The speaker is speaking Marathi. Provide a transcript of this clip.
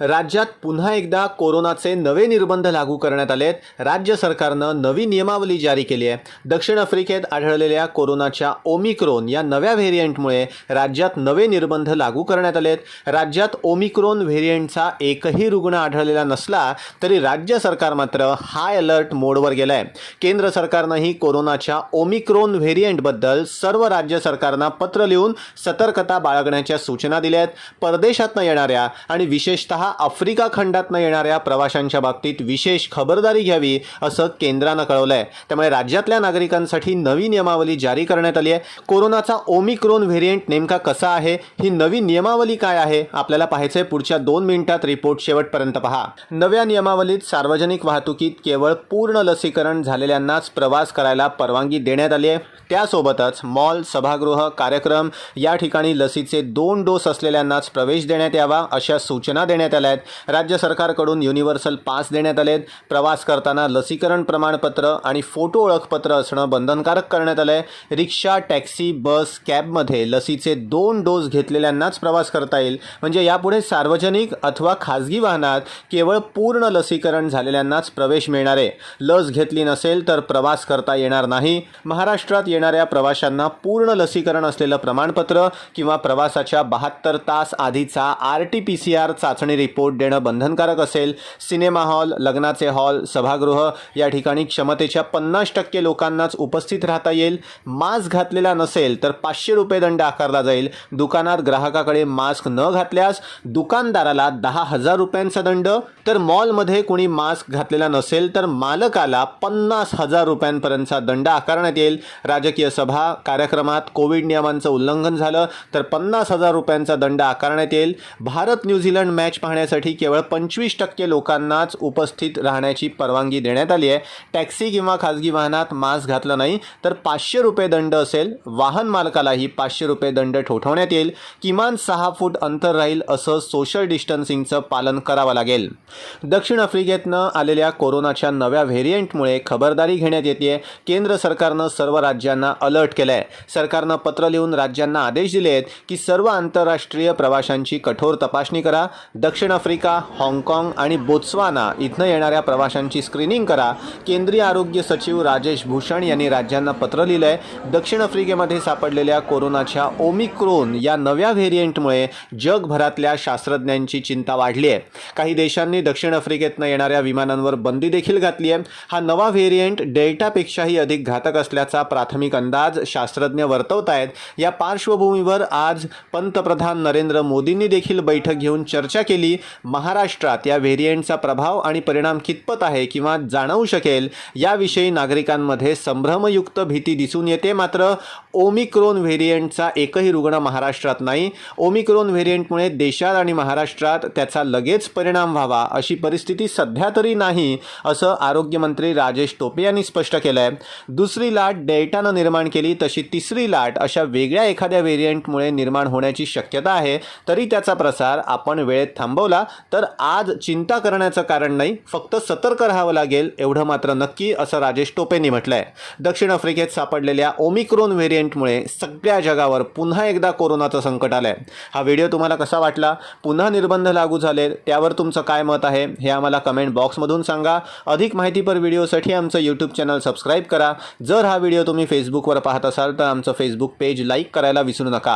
राज्यात पुन्हा एकदा कोरोनाचे नवे निर्बंध लागू करण्यात आलेत. राज्य सरकारनं नवी नियमावली जारी केली आहे. दक्षिण आफ्रिकेत आढळलेल्या कोरोनाच्या ओमिक्रोन या नव्या व्हेरियंटमुळे राज्यात नवे निर्बंध लागू करण्यात आलेत. राज्यात ओमिक्रोन व्हेरियंटचा एकही रुग्ण आढळलेला नसला तरी राज्य सरकार मात्र हाय अलर्ट मोडवर गेलं आहे केंद्र सरकारनंही कोरोनाच्या ओमिक्रोन व्हेरियंटबद्दल सर्व राज्य सरकारना पत्र लिहून सतर्कता बाळगण्याच्या सूचना दिल्या आहेत परदेशातनं येणाऱ्या आणि विशेषतः आफ्रिका खंडातनं येणाऱ्या प्रवाशांच्या बाबतीत विशेष खबरदारी घ्यावी असं केंद्रानं कळवलं आहे त्यामुळे राज्यातल्या नागरिकांसाठी नवी नियमावली जारी करण्यात आली आहे. कोरोनाचा ओमिक्रोन व्हेरियंट नेमका कसा आहे? ही नवी नियमावली काय आहे? आपल्याला पाहायचंय पुढच्या दोन मिनिटात रिपोर्ट शेवटपर्यंत पहा. नव्या नियमावलीत सार्वजनिक वाहतुकीत केवळ पूर्ण लसीकरण झालेल्यांनाच प्रवास करायला परवानगी देण्यात आली आहे. त्यासोबतच मॉल सभागृह कार्यक्रम या ठिकाणी लसीचे दोन डोस असलेल्यांनाच प्रवेश देण्यात यावा अशा सूचना देण्यात आल्या आहेत. राज्य सरकारकडून युनिव्हर्सल पास देण्यात आलेत प्रवास करताना लसीकरण प्रमाणपत्र आणि फोटो ओळखपत्र असणं बंधनकारक करण्यात आलं आहे रिक्षा टॅक्सी बस कॅबमध्ये लसीचे दोन डोस घेतलेल्यांनाच प्रवास करता येईल. म्हणजे यापुढे सार्वजनिक अथवा खाजगी वाहनात केवळ पूर्ण लसीकरण झालेल्यांनाच प्रवेश मिळणार आहे. लस घेतली नसेल तर प्रवास करता येणार नाही. महाराष्ट्रात येणाऱ्या प्रवाशांना पूर्ण लसीकरण असलेलं प्रमाणपत्र किंवा प्रवासाच्या बहात्तर तास आधीचा R T P C R चाचणी रिपोर्ट देणं बंधनकारक असेल सिनेमा हॉल लग्नाचे हॉल सभागृह या ठिकाणी क्षमतेच्या पन्नास टक्के लोकांनाच उपस्थित राहता येईल. मास्क घातलेला नसेल तर पाचशे रुपये दंड आकारला जाईल. दुकानात ग्राहकाकडे मास्क न घातल्यास दुकानदाराला दहा हजार रुपयांचा दंड. तर मॉलमध्ये कोणी मास्क घातलेला नसेल तर मालकाला पन्नास हजार रुपयांपर्यंतचा दंड आकारण्यात येईल. राजकीय सभा कार्यक्रमात कोविड नियमांचं उल्लंघन झालं तर पन्नास हजार रुपयांचा दंड आकारण्यात येईल. भारत न्यूझीलंड मॅच पाहण्यासाठी केवळ पंचवीस टक्के लोकांनाच उपस्थित राहण्याची परवानगी देण्यात आली आहे. टॅक्सी किंवा खाजगी वाहनात मास्क घातलं नाही तर पाचशे रुपये दंड असेल. वाहन मालकालाही पाचशे रुपये दंड ठोठवण्यात येईल. किमान सहा फूट अंतर राहील असं सोशल डिस्टन्सिंगचं पालन करावं लागेल. दक्षिण आफ्रिकेतनं आलेल्या कोरोनाच्या नव्या व्हेरियंटमुळे खबरदारी घेण्यात येते केंद्र सरकारनं सर्व राज्यांना अलर्ट केलं आहे सरकारनं पत्र लिहून राज्यांना आदेश दिले आहेत की सर्व आंतरराष्ट्रीय प्रवाशांची कठोर तपासणी करा. दक्षिण दक्षिण आफ्रिका हाँगकाँग आणि बोत्स्वाना इथनं येणाऱ्या प्रवाशांची स्क्रीनिंग करा. केंद्रीय आरोग्य सचिव राजेश भूषण यांनी राज्यांना पत्र लिहिलं आहे दक्षिण आफ्रिकेमध्ये सापडलेल्या कोरोनाच्या ओमिक्रोन या नव्या व्हेरियंटमुळे जगभरातल्या शास्त्रज्ञांची चिंता वाढली आहे काही देशांनी दक्षिण आफ्रिकेतनं येणाऱ्या विमानांवर बंदी देखील घातली आहे हा नवा व्हेरियंट डेल्टापेक्षाही अधिक घातक असल्याचा प्राथमिक अंदाज शास्त्रज्ञ वर्तवत आहेत या पार्श्वभूमीवर आज पंतप्रधान नरेंद्र मोदींनी देखील बैठक घेऊन चर्चा केली. महाराष्ट्रात या व्हेरियंटचा प्रभाव आणि परिणाम कितपत आहे किंवा जाणवू शकेल याविषयी नागरिकांमध्ये संभ्रमयुक्त भीती दिसून येते. मात्र ओमिक्रोन व्हेरियंटचा एकही रुग्ण महाराष्ट्रात नाही. ओमिक्रोन व्हेरियंटमुळे देशात आणि महाराष्ट्रात त्याचा लगेच परिणाम व्हावा अशी परिस्थिती सध्या तरी नाही असं आरोग्यमंत्री राजेश टोपे यांनी स्पष्ट केलं आहे दुसरी लाट डेल्टानं निर्माण केली तशी तिसरी लाट अशा वेगळ्या एखाद्या व्हेरियंटमुळे निर्माण होण्याची शक्यता आहे तरी त्याचा प्रसार आपण वेळेत थांबवला तर आज चिंता करण्याचं कारण नाही फक्त सतर्क राहावं लागेल एवढं मात्र नक्की असं राजेश टोपेंनी म्हटलं आहे दक्षिण आफ्रिकेत सापडलेल्या ओमिक्रोन व्हेरियंटमुळे सगळ्या जगावर पुन्हा एकदा कोरोनाचं संकट आलं आहे हा व्हिडिओ तुम्हाला कसा वाटला? पुन्हा निर्बंध लागू झाले त्यावर तुमचं काय मत आहे? हे आम्हाला कमेंट बॉक्समधून सांगा. अधिक माहितीपर व्हिडिओसाठी आमचं यूट्यूब चॅनल सबस्क्राईब करा. जर हा व्हिडिओ तुम्ही फेसबुकवर पाहत असाल तर आमचं फेसबुक पेज लाईक करायला विसरू नका.